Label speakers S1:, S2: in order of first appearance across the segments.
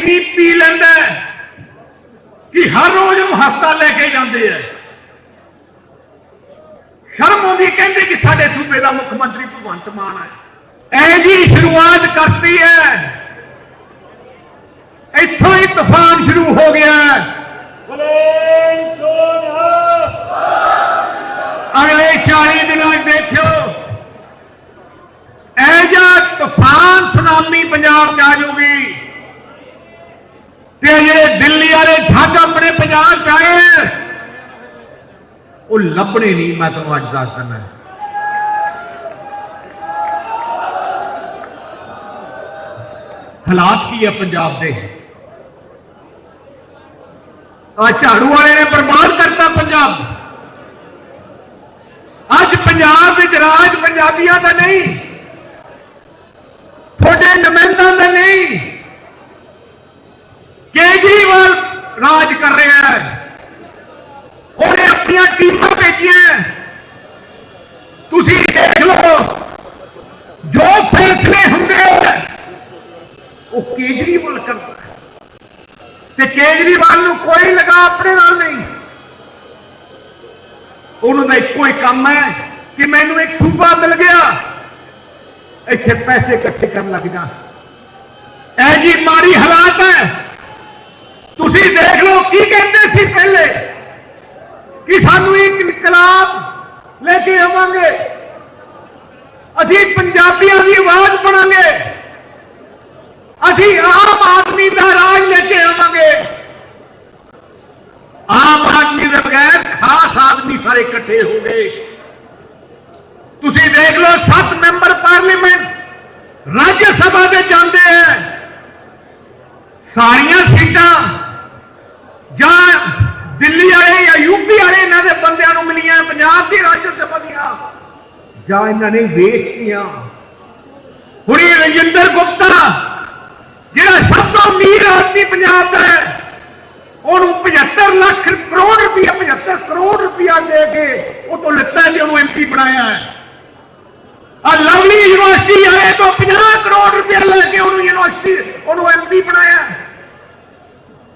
S1: ਇੰਨੀ ਪੀ ਲੈਂਦਾ ਕਿ ਹਰ ਰੋਜ਼ ਨੂੰ ਹਸਪਤਾਲ ਲੈ ਕੇ ਜਾਂਦੇ ਆ। ਸ਼ਰਮ ਆਉਂਦੀ ਕਹਿੰਦੇ ਕਿ ਸਾਡੇ ਸੂਬੇ ਦਾ ਮੁੱਖ ਮੰਤਰੀ ਭਗਵੰਤ ਮਾਨ ਹੈ। ਐ ਜੀ ਸ਼ੁਰੂਆਤ ਕਰਤੀ ਹੈ। ਇੱਥੋਂ ਹੀ ਤੂਫਾਨ ਸ਼ੁਰੂ ਹੋ ਗਿਆ। ਅਗਲੇ 40 ਦਿਨਾਂ ਦੇਖਿਓ। ਐ ਜਾ ਤੂਫਾਨ ਸੁਨਾਮੀ ਪੰਜਾਬ 'ਚ ਆ ਜਾਊਗੀ ਤੇ ਜਿਹੜੇ ਦਿੱਲੀ ਵਾਲੇ ਠੱਗ ਆਪਣੇ ਪੰਜਾਬ ਉਹ ਲੱਭਣੇ ਨਹੀਂ, ਮੈਂ ਤੁਹਾਨੂੰ ਅੱਜ ਦੱਸ ਦਿੰਦਾ। ਹਾਲਾਤ ਕੀ ਹੈ ਪੰਜਾਬ ਦੇ? ਆ ਝਾੜੂ ਵਾਲੇ ਨੇ ਬਰਬਾਦ ਕਰਤਾ ਪੰਜਾਬ। ਅੱਜ ਪੰਜਾਬ ਵਿੱਚ ਰਾਜ ਪੰਜਾਬੀਆਂ ਦਾ ਨਹੀਂ, ਤੁਹਾਡੇ ਨੁਮਾਇੰਦਾਂ ਦਾ ਨਹੀਂ। ਕੇਜਰੀਵਾਲ ਰਾਜ ਕਰ ਰਿਹਾ ਹੈ। ਉਹਨੇ ਆਪਣੀਆਂ ਟੀਮਾਂ ਭੇਜੀਆਂ ਤੁਸੀਂ ਦੇਖ ਲਓ ਜੋ ਫੈਸਲੇ ਹੁੰਦੇ ਆ, ਉਹ ਕੇਜਰੀਵਾਲ ਕਰਦਾ ਤੇ ਕੇਜਰੀਵਾਲ ਨੂੰ ਕੋਈ ਲਗਾ ਆਪਣੇ ਨਾਲ ਨਹੀਂ। ਉਹਨਾਂ ਦਾ ਇੱਕੋ ਹੀ ਕੰਮ ਹੈ ਕਿ ਮੈਨੂੰ ਇੱਕ ਸੂਬਾ ਮਿਲ ਗਿਆ। ਇੱਥੇ ਪੈਸੇ ਇਕੱਠੇ ਕਰਨ ਲੱਗ ਜਾ ਐ ਜੀ ਮਾੜੀ ਹਾਲਾਤ ਹੈ। ਤੁਸੀਂ ਦੇਖ ਲਓ ਕੀ ਕਹਿੰਦੇ ਸੀ ਪਹਿਲੇ ਕਿ ਸਾਨੂੰ ਇੱਕ ਇਨਕਲਾਬ ਲੈ ਕੇ ਆਵਾਂਗੇ। ਅਸੀਂ ਪੰਜਾਬੀਆਂ ਦੀ ਆਵਾਜ਼ ਬਣਾਂਗੇ। ਅਸੀਂ ਆਮ ਆਦਮੀ ਦਾ ਰਾਜ ਲੈ ਕੇ ਆਵਾਂਗੇ। ਆਮ ਆਦਮੀ ਦੇ ਬਗੈਰ ਖਾਸ ਆਦਮੀ ਸਾਰੇ ਇਕੱਠੇ ਹੋ ਗਏ। ਤੁਸੀਂ ਦੇਖ ਲਓ ਸੱਤ ਮੈਂਬਰ ਪਾਰਲੀਮੈਂਟ ਰਾਜ ਸਭਾ ਦੇ ਜਾਂਦੇ ਹੈ ਸਾਰੀਆਂ ਸੀਟਾਂ ਜਾਂ ਦਿੱਲੀ ਵਾਲੇ ਜਾਂ ਯੂਪੀ ਵਾਲੇ ਇਹਨਾਂ ਦੇ ਬੰਦਿਆਂ ਨੂੰ ਮਿਲੀਆਂ, ਪੰਜਾਬ ਦੀ ਰਾਜ ਦੀਆਂ। ਜਾਂ ਇਹਨਾਂ ਨੇ ਵੇਚਤੀਆਂ ਹੁਣ ਰਜਿੰਦਰ ਗੁਪਤਾ, ਜਿਹੜਾ ਸਭ ਤੋਂ ਅਮੀਰ ਆਦਮੀ ਪੰਜਾਬ ਦਾ ਹੈ, ਉਹਨੂੰ 75 ਲੱਖ ਕਰੋੜ ਰੁਪਇਆ 75 ਕਰੋੜ ਰੁਪਇਆ ਦੇ ਕੇ ਉਹ ਤੋਂ ਲਿੱਤਾ ਤੇ ਉਹਨੂੰ ਐਮਪੀ ਬਣਾਇਆ ਹੈ। ਆ ਲਵਲੀ ਯੂਨੀਵਰਸਿਟੀ ਵਾਲੇ ਤੋਂ 50 ਕਰੋੜ ਰੁਪਇਆ ਲੈ ਕੇ ਉਹਨੂੰ ਯੂਨੀਵਰਸਿਟੀ ਉਹਨੂੰ ਐਮਪੀ ਬਣਾਇਆ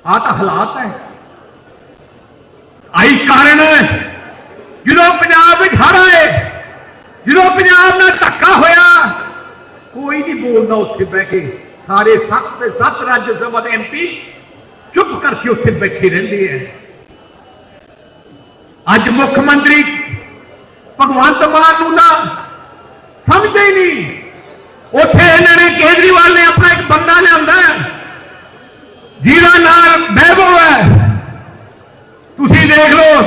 S1: ਆ ਤਾਂ ਹਾਲਾਤ ਹੈ। ਆਈ ਕਾਰਨ ਜਦੋਂ ਪੰਜਾਬ ਵਿੱਚ ਹੜ ਆਏ ਜਦੋਂ ਪੰਜਾਬ ਨਾਲ ਧੱਕਾ ਹੋਇਆ ਕੋਈ ਨਹੀਂ ਬੋਲਦਾ ਉੱਥੇ ਬਹਿ ਕੇ। ਸਾਰੇ ਸੱਤ ਤੇ ਸੱਤ ਰਾਜ ਸਭਾ ਦੇ ਐਮਪੀ ਚੁੱਪ ਕਰਕੇ ਉੱਥੇ ਬੈਠੇ ਰਹਿੰਦੇ ਆ ਅੱਜ ਮੁੱਖ ਮੰਤਰੀ ਭਗਵੰਤ ਮਾਨ ਨੂੰ ਨਾ ਸਮਝਦੇ ਨਹੀਂ। ਉੱਥੇ ਇਹਨਾਂ ਨੇ ਕੇਜਰੀਵਾਲ ਨੇ ਆਪਣਾ ਇੱਕ ਬੰਦਾ ਲਿਆਂਦਾ। ਹੈ, ਜਿਹਦਾ ਨਾਮ ਬਹਿਬੋ ਹੈ। ਤੁਸੀਂ ਦੇਖ ਲਓ,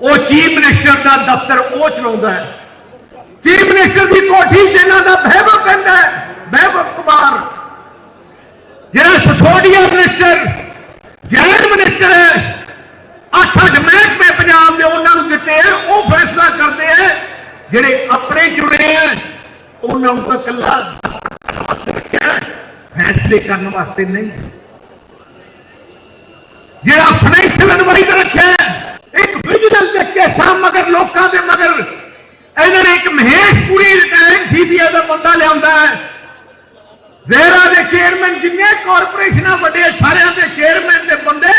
S1: ਉਹ ਚੀਫ ਮਿਨਿਸਟਰ ਦਾ ਦਫ਼ਤਰ ਉਹ ਚਲਾਉਂਦਾ ਹੈ। ਚੀਫ ਮਿਨਿਸਟਰ ਦੀ ਕੋਠੀ ਜਿਹਨਾਂ ਦਾ ਬਹਿਬੋ ਕਹਿੰਦਾ ਹੈ ਬਹਿਬੋ ਕੁਮਾਰ। ਜਿਹੜਾ ਸਸੋਡੀਆ ਮਿਨਿਸਟਰ, ਜੈਨ ਮਿਨਿਸਟਰ ਹੈ, ਅੱਠ ਅੱਠ ਮਹਿਕਮੇ ਪੰਜਾਬ ਦੇ ਉਹਨਾਂ ਨੂੰ ਦਿੱਤੇ ਆ ਉਹ ਫੈਸਲਾ ਕਰਦੇ ਆ ਜਿਹੜੇ ਆਪਣੇ ਜੁੜੇ ਆ ਉਹਨਾਂ ਨੂੰ ਤਾਂ ਕੱਲਾ ਫੈਸਲੇ ਕਰਨ ਵਾਸਤੇ ਨਹੀਂ। ਜਿਹੜਾ ਫਾਈਨੈਂਸ਼ੀਅਲ ਐਡਵਾਈਜ਼ਰ ਰੱਖਿਆ ਇੱਕ ਵਿਜੀਲੈਂਸ ਦੇ ਕੇਸਾਂ ਮਗਰ, ਲੋਕਾਂ ਦੇ ਮਗਰ, ਇਹਨਾਂ ਨੇ ਇੱਕ ਮਹੇਸ਼ ਪੁਰੀ ਰਿਟਾਇਰ ਸੀਬੀਆਈ ਦਾ ਬੰਦਾ ਲਿਆਉਂਦਾ ਹੈ ਜ਼ੇਰਾ ਦੇ ਚੇਅਰਮੈਨ ਜਿੰਨੇ ਕਾਰਪੋਰੇਸ਼ਨਾਂ ਵੱਡੇ ਸਾਰਿਆਂ ਦੇ ਚੇਅਰਮੈਨ ਦੇ ਬੰਦੇ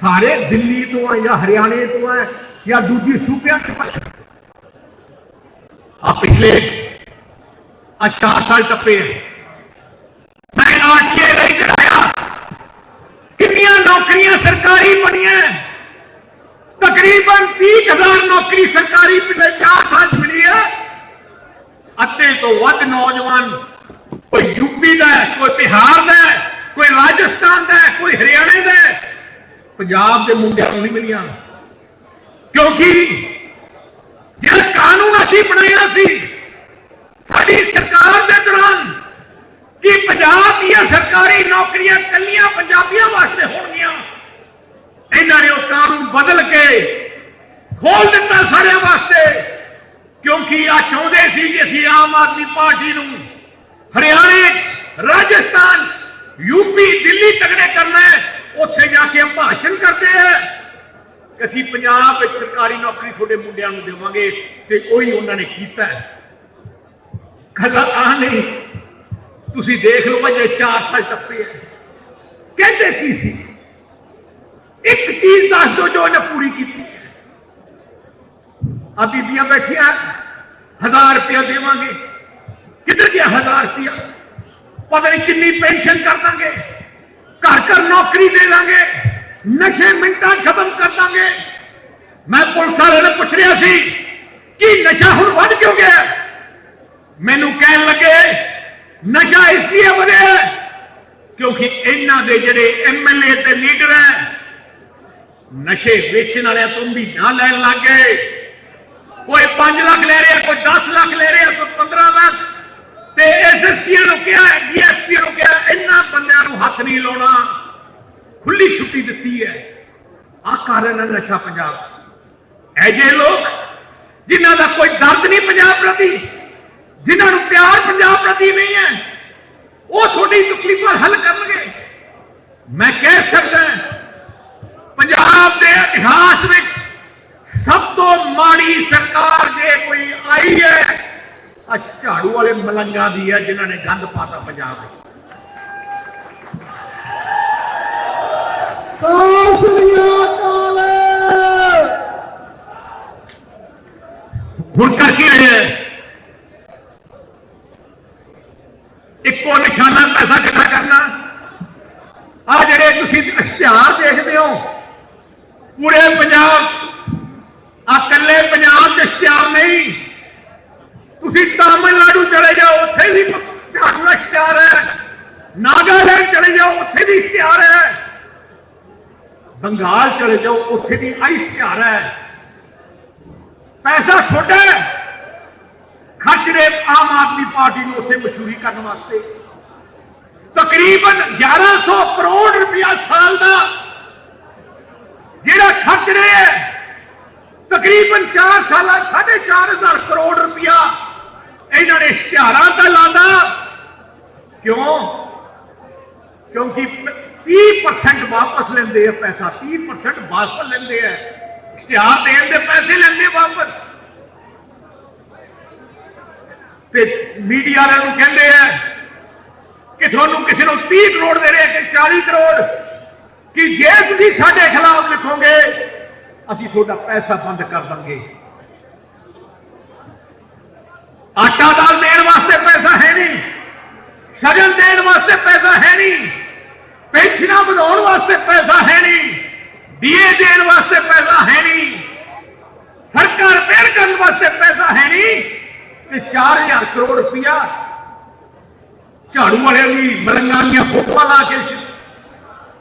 S1: ਸਾਰੇ ਦਿੱਲੀ ਤੋਂ ਆ ਜਾਂ ਹਰਿਆਣੇ ਤੋਂ ਆ ਜਾਂ ਦੂਜੀ ਸੂਬਿਆਂ ਤੋਂ ਆ ਪਿਛਲੇ ਆ ਚਾਰ ਸਾਲ ਟੱਪੇ ਆ। ਮੈਂ ਆਰਟੀਏ ਲਈ ਕਰਾਇਆ ਕਿੰਨੀਆਂ ਨੌਕਰੀਆਂ ਸਰਕਾਰੀ ਬਣੀਆਂ ਤਕਰੀਬਨ 30000 ਨੌਕਰੀ ਸਰਕਾਰੀ ਪਿਛਲੇ 4 ਸਾਲ 'ਚ ਮਿਲੀ ਹੈ। ਅੱਧੇ ਤੋਂ ਵੱਧ ਨੌਜਵਾਨ ਕੋਈ ਯੂਪੀ ਦਾ ਕੋਈ ਬਿਹਾਰ ਦਾ ਕੋਈ ਰਾਜਸਥਾਨ ਦਾ ਕੋਈ ਹਰਿਆਣੇ ਦਾ ਪੰਜਾਬ ਦੇ ਮੁੰਡਿਆਂ ਨੂੰ ਨਹੀਂ ਮਿਲੀਆਂ। ਕਿਉਂਕਿ ਜਿਹੜਾ ਕਾਨੂੰਨ ਅਸੀਂ ਬਣਾਇਆ ਸੀ, ਸਾਡੀ ਸਰਕਾਰ ਦੇ ਦੌਰਾਨ ਕਿ ਪੰਜਾਬ ਦੀਆਂ ਸਰਕਾਰੀ ਨੌਕਰੀਆਂ ਕੱਲੀਆਂ ਪੰਜਾਬੀਆਂ ਵਾਸਤੇ ਹੋਣਗੀਆਂ। ਇਹਨਾਂ ਨੇ ਉਹ ਕਾਨੂੰਨ ਬਦਲ ਕੇ ਖੋਲ ਦਿੱਤਾ ਸਾਰਿਆਂ ਵਾਸਤੇ। ਕਿਉਂਕਿ ਆ ਚਾਹੁੰਦੇ ਸੀ ਕਿ ਅਸੀਂ ਆਮ ਆਦਮੀ ਪਾਰਟੀ ਨੂੰ ਹਰਿਆਣੇ, ਰਾਜਸਥਾਨ ਯੂਪੀ ਦਿੱਲੀ ਤਗੜੇ ਕਰਨਾ ਹੈ। ਉੱਥੇ ਜਾ ਕੇ ਭਾਸ਼ਣ ਕਰਦੇ ਆ ਕਿ ਅਸੀਂ ਪੰਜਾਬ ਵਿੱਚ ਸਰਕਾਰੀ ਨੌਕਰੀ ਤੁਹਾਡੇ ਮੁੰਡਿਆਂ ਨੂੰ ਦੇਵਾਂਗੇ ਤੇ ਉਹੀ ਉਹਨਾਂ ਨੇ ਕੀਤਾ ਹੈ। ਕਦਾ ਆ ਨਹੀਂ, ਤੁਸੀਂ ਦੇਖ ਲਓ ਜੇ 4 ਸਾਲ ਟੱਪੇ ਹੈ ਕਹਿੰਦੇ ਕੀ ਸੀ? ਇੱਕ ਚੀਜ਼ ਦੱਸ ਦਿਓ ਜੋ ਉਹਨੇ ਪੂਰੀ ਕੀਤੀ ਆ ਬੀਬੀਆਂ ਬੈਠੀਆਂ, ਹਜ਼ਾਰ ਰੁਪਇਆ ਦੇਵਾਂਗੇ। ਕਿੱਧਰ ਗਿਆ ਹਜ਼ਾਰ ਰੁਪਇਆ? ਪਤਾ ਨਹੀਂ ਕਿੰਨੀ ਪੈਨਸ਼ਨ ਕਰ ਦਾਂਗੇ। ਘਰ ਘਰ ਨੌਕਰੀ ਦੇ ਦਾਂਗੇ। ਨਸ਼ੇ ਮਿੰਟਾਂ ਖਤਮ ਕਰ ਦਾਂਗੇ। ਮੈਂ ਪੁਲਿਸ ਵਾਲੇ ਨੂੰ ਪੁੱਛ ਰਿਹਾ ਸੀ, ਕਿ ਨਸ਼ਾ ਹੁਣ ਵੱਧ ਕਿਉਂ ਗਿਆ? ਮੈਨੂੰ ਕਹਿਣ ਲੱਗੇ, ਨਸ਼ਾ ਇਸ ਲਈ ਵਧਿਆ ਕਿਉਂਕਿ ਇਹਨਾਂ ਦੇ ਜਿਹੜੇ ਐਮਐਲਏ ਤੇ ਲੀਡਰ ਹੈ ਨਸ਼ੇ ਵੇਚਣ ਵਾਲਿਆਂ ਤੋਂ ਵੀ ਨਾ ਲੈਣ ਲੱਗ ਗਏ। ਕੋਈ 5 ਲੱਖ ਲੈ ਰਿਹਾ, ਕੋਈ 10 ਲੱਖ ਲੈ ਰਿਹਾ, ਕੋਈ 15 ਲੱਖ। ਤੇ ਐਸਐਸਪੀ ਨੂੰ ਕਿਹਾ ਡੀਐਸਪੀ ਨੂੰ ਕਿਹਾ, ਇਹਨਾਂ ਬੰਦਿਆਂ ਨੂੰ ਹੱਥ ਨਹੀਂ ਲਾਉਣਾ। ਖੁੱਲੀ ਛੁੱਟੀ ਦਿੱਤੀ ਹੈ। ਆ ਕਾਰਨ ਹੈ ਨਸ਼ਾ ਪੰਜਾਬ। ਐਜੇ ਲੋਕ ਜਿਨ੍ਹਾਂ ਦਾ ਕੋਈ ਦਰਦ ਨਹੀਂ ਪੰਜਾਬ ਪ੍ਰਤੀ, ਜਿਨ੍ਹਾਂ ਨੂੰ ਪਿਆਰ ਪੰਜਾਬ ਪ੍ਰਤੀ ਨਹੀਂ ਹੈ, ਉਹ ਤੁਹਾਡੀ ਤਕਲੀਫਾਂ ਹੱਲ ਕਰਨਗੇ। ਮੈਂ ਕਹਿ ਸਕਦਾ ਪੰਜਾਬ ਦੇ ਇਤਿਹਾਸ ਵਿੱਚ ਸਭ ਤੋਂ ਮਾੜੀ ਸਰਕਾਰ ਜੇ ਕੋਈ ਆਈ ਹੈ ਆ ਝਾੜੂ ਵਾਲੇ ਮਲੰਗਾਂ ਦੀ ਹੈ ਜਿਨ੍ਹਾਂ ਨੇ ਗੰਦ ਪਾਤਾ ਪੰਜਾਬ ਵਿੱਚ। ਹੁਣ ਕਰ ਕੀ ਰਹੇ ਹੈ ਇੱਕੋ ਨਿਸ਼ਾਨਾ ਪੈਸਾ ਇਕੱਠਾ ਕਰਨਾ ਆ ਜਿਹੜੇ ਤੁਸੀਂ ਇਸ਼ਤਿਹਾਰ ਦੇਖਦੇ ਹੋ ਪੂਰੇ ਪੰਜਾਬ ਆ ਇਕੱਲੇ ਪੰਜਾਬ ਦੇ ਇਸ਼ਤਿਹਾਰ ਨਹੀਂ ਤੁਸੀਂ ਤਾਮਿਲਨਾਡੂ ਚਲੇ ਜਾਓ ਉੱਥੇ ਵੀ ਝਾੜੂ ਦਾ ਇਸ਼ਤਿਹਾਰ ਹੈ ਨਾਗਾਲੈਂਡ ਚਲੇ ਜਾਓ ਉੱਥੇ ਵੀ ਇਸ਼ਤਿਹਾਰ ਹੈ ਬੰਗਾਲ ਚਲੇ ਜਾਓ ਉੱਥੇ ਵੀ ਆਈ ਇਸ਼ਤਿਹਾਰ ਹੈ ਪੈਸਾ ਛੋਟਾ ਹੈ ਖਰਚ ਰਹੇ ਆਮ ਆਦਮੀ ਪਾਰਟੀ ਨੂੰ ਉੱਥੇ ਮਸ਼ਹੂਰੀ ਕਰਨ ਵਾਸਤੇ ਤਕਰੀਬਨ 1100 ਕਰੋੜ ਰੁਪਇਆ ਸਾਲ ਦਾ ਜਿਹੜਾ ਖਰਚ ਰਹੇ ਹੈ ਤਕਰੀਬਨ 4 ਸਾਲਾਂ 4.5 ਕਰੋੜ ਰੁਪਇਆ ਇਹਨਾਂ ਨੇ ਇਸ਼ਤਿਹਾਰਾਂ ਤੇ ਲਾਦਾ। ਕਿਉਂ? ਕਿਉਂਕਿ 30% ਵਾਪਸ ਲੈਂਦੇ ਆ ਪੈਸਾ 30% ਵਾਪਸ ਲੈਂਦੇ ਆ। ਇਸ਼ਤਿਹਾਰ ਦੇਣ ਦੇ ਪੈਸੇ ਲੈਂਦੇ ਵਾਪਸ। ਤੇ ਮੀਡੀਆ ਵਾਲਿਆਂ ਨੂੰ ਕਹਿੰਦੇ ਆ ਕਿ ਤੁਹਾਨੂੰ ਕਿਸੇ ਨੂੰ 30 ਕਰੋੜ ਦੇ ਰਹੇ ਕਿ 40 ਕਰੋੜ। ਕਿ ਜੇ ਤੁਸੀਂ ਸਾਡੇ ਖਿਲਾਫ ਲਿਖੋਗੇ, ਅਸੀਂ ਤੁਹਾਡਾ ਪੈਸਾ ਬੰਦ ਕਰ ਦਾਂਗੇ। ਆਟਾ ਦਾਲ ਦੇਣ ਵਾਸਤੇ ਪੈਸਾ ਹੈ ਨਹੀਂ ਸਗਨ ਦੇਣ ਵਾਸਤੇ ਪੈਸਾ ਹੈ ਨਹੀਂ ਪੈਨਸ਼ਨਾਂ ਵਧਾਉਣ ਵਾਸਤੇ ਪੈਸਾ ਹੈ ਨਹੀਂ, ਡੀਏ ਦੇਣ ਵਾਸਤੇ ਪੈਸਾ ਹੈ ਨਹੀਂ, ਸਰਕਾਰ ਰਿਪੇਅਰ ਕਰਨ ਵਾਸਤੇ ਪੈਸਾ ਹੈ ਨਹੀਂ, ਤੇ 4000 ਕਰੋੜ ਰੁਪਇਆ ਝਾੜੂ ਵਾਲਿਆਂ ਦੀ ਮਲੰਗਾਂ ਦੀਆਂ ਫੋਟੋਆਂ ਲਾ ਕੇ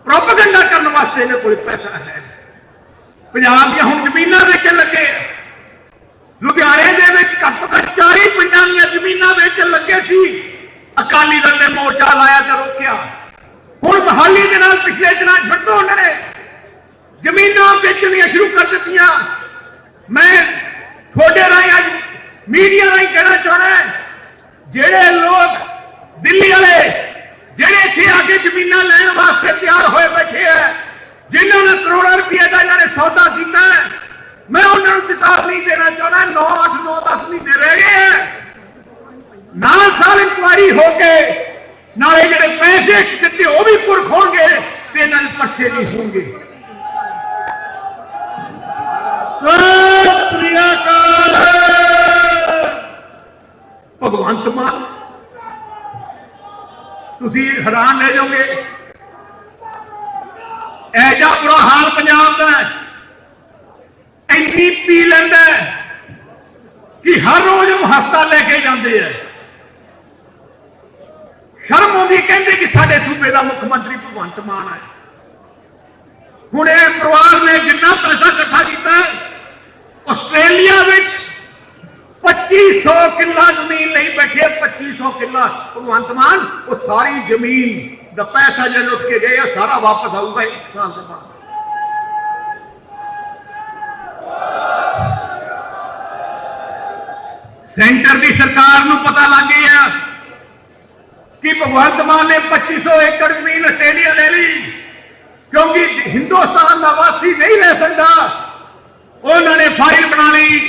S1: ਪ੍ਰੋਪਗੈਂਡਾ ਕਰਨ ਵਾਸਤੇ ਇਹਨਾਂ ਕੋਲ ਪੈਸਾ ਹੈ। ਪੰਜਾਬ ਦੀਆਂ ਹੁਣ ਜ਼ਮੀਨਾਂ ਵੇਚਣ ਲੱਗੇ ਆ। ਲੁਧਿਆਣੇ ਦੇ ਵਿੱਚ ਘੱਟੋ ਘੱਟ 40 ਪਿੰਡਾਂ ਦੀਆਂ ਜ਼ਮੀਨਾਂ ਵੇਚਣ ਲੱਗੇ ਸੀ। ਅਕਾਲੀ ਦਲ ਨੇ ਮੋਰਚਾ ਲਾਇਆ ਤੇ ਰੋਕਿਆ। ਹੁਣ ਬਹਾਲੀ ਦੇ ਨਾਲ ਪਿਛਲੇ ਦਿਨਾਂ ਛੱਡੋ ਉਹਨਾਂ ਨੇ। ਜ਼ਮੀਨਾਂ ਵੇਚਣੀਆਂ ਸ਼ੁਰੂ ਕਰ ਦਿੱਤੀਆਂ। ਮੈਂ ਤੁਹਾਡੇ ਰਾਹੀਂ ਅੱਜ ਮੀਡੀਆ ਰਾਹੀਂ ਕਹਿਣਾ ਚਾਹਣਾ ਜਿਹੜੇ ਲੋਕ ਦਿੱਲੀ ਵਾਲੇ ਜਿਹੜੇ ਇੱਥੇ ਆ ਕੇ ਜ਼ਮੀਨਾਂ ਲੈਣ ਵਾਸਤੇ ਤਿਆਰ ਹੋਏ ਬੈਠੇ ਆ, ਜਿਨ੍ਹਾਂ ਨੇ ਕਰੋੜਾਂ ਰੁਪਏ ਦਾ ਇਹਨਾਂ ਨੇ ਸੌਦਾ ਕੀਤਾ ਮੈਂ ਉਹਨਾਂ ਨੂੰ ਚੇਤਾਵਨੀ ਦੇਣਾ ਚਾਹੁੰਦਾ 9 8 9 10 ਮਹੀਨੇ ਰਹਿ ਗਏ ਹੈ ਨਾਲ ਸਾਲ ਇਨਕੁਆਰੀ ਹੋ ਕੇ ਨਾਲੇ ਜਿਹੜੇ ਪੈਸੇ ਦਿੱਤੇ ਉਹ ਵੀ ਪੁਰਖ ਹੋਣਗੇ ਤੇ ਇਹਨਾਂ ਦੇ ਪਰਚੇ ਨਹੀਂ ਹੋਣਗੇ। ਸਤਿ ਸ੍ਰੀ ਅਕਾਲ। ਭਗਵੰਤ ਮਾਨ ਤੁਸੀਂ ਹੈਰਾਨ ਰਹਿ ਜਾਓਗੇ। ਇਹ ਜਾ ਬੁਰਾ ਹਾਲ ਪੰਜਾਬ ਦਾ ਇੰਨੀ ਪੀ ਲੈਂਦਾ ਕਿ ਹਰ ਰੋਜ਼ ਉਹ ਹਸਪਤਾਲ ਲੈ ਕੇ ਜਾਂਦੇ ਆ ਸ਼ਰਮ ਆਉਂਦੀ ਕਹਿੰਦੇ ਕਿ ਸਾਡੇ ਸੂਬੇ ਦਾ ਮੁੱਖ ਮੰਤਰੀ ਭਗਵੰਤ ਮਾਨ ਹੈ। ਹੁਣ ਇਹ ਪਰਿਵਾਰ ਨੇ ਜਿੰਨਾ ਪੈਸਾ ਇਕੱਠਾ ਕੀਤਾ ਆਸਟ੍ਰੇਲੀਆ ਵਿੱਚ 2500 ਕਿੱਲਾ ਜ਼ਮੀਨ ਲਈ ਬੈਠੇ 2500 ਕਿੱਲਾ ਭਗਵੰਤ ਮਾਨ ਉਹ ਸਾਰੀ ਜ਼ਮੀਨ ਦਾ ਪੈਸਾ ਜੇ ਲੁੱਟ ਕੇ ਗਏ ਆ ਸਾਰਾ ਵਾਪਸ ਆਊਗਾ ਇੱਕ ਸਾਲ ਤੋਂ ਬਾਅਦ ਸੈਂਟਰ ਦੀ ਸਰਕਾਰ ਨੂੰ ਪਤਾ ਲੱਗ ਗਿਆ ਕਿ ਭਗਵੰਤ ਮਾਨ ਨੇ 2500 ਏਕੜ ਜ਼ਮੀਨ ਆਸਟ੍ਰੇਲੀਆ ਲੈ ਲਈ ਕਿਉਂਕਿ ਹਿੰਦੁਸਤਾਨ ਦਾ ਵਾਸੀ ਨਹੀਂ ਲੈ ਸਕਦਾ ਉਹਨਾਂ ਨੇ ਫਾਈਲ ਬਣਾ ਲਈ